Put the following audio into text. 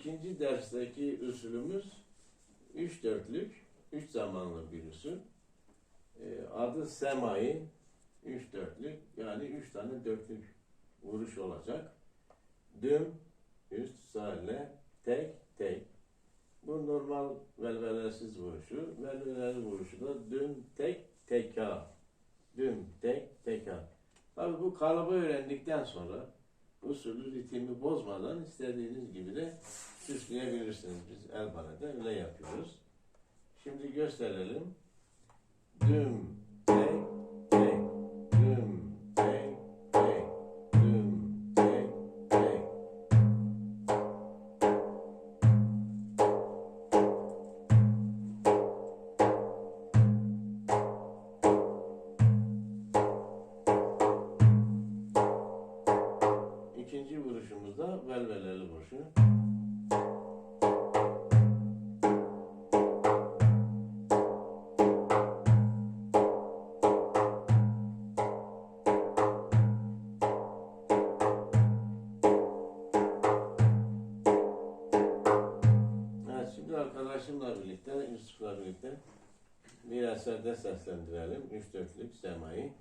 ikinci dersteki usulümüz üç dörtlük, üç zamanlı bir usul. Ee, adı semai, üç dörtlük yani üç tane dörtlük vuruş olacak. Düm, üst, sale, tek, tek. Bu normal velvelesiz vuruşu. Velveleli vuruşu da düm, tek, teka. Düm, tek, teka. Tabi bu kalıbı öğrendikten sonra usulü ritmi bozmadan istediğiniz gibi de süsleyebilirsiniz. Biz el balede öyle yapıyoruz. Şimdi gösterelim. Düm, İkinci vuruşumuz da velveleli vuruşu. Evet, şimdi arkadaşımla birlikte, Yusuf'la birlikte bir eserde seslendirelim. Üç dörtlük semayı.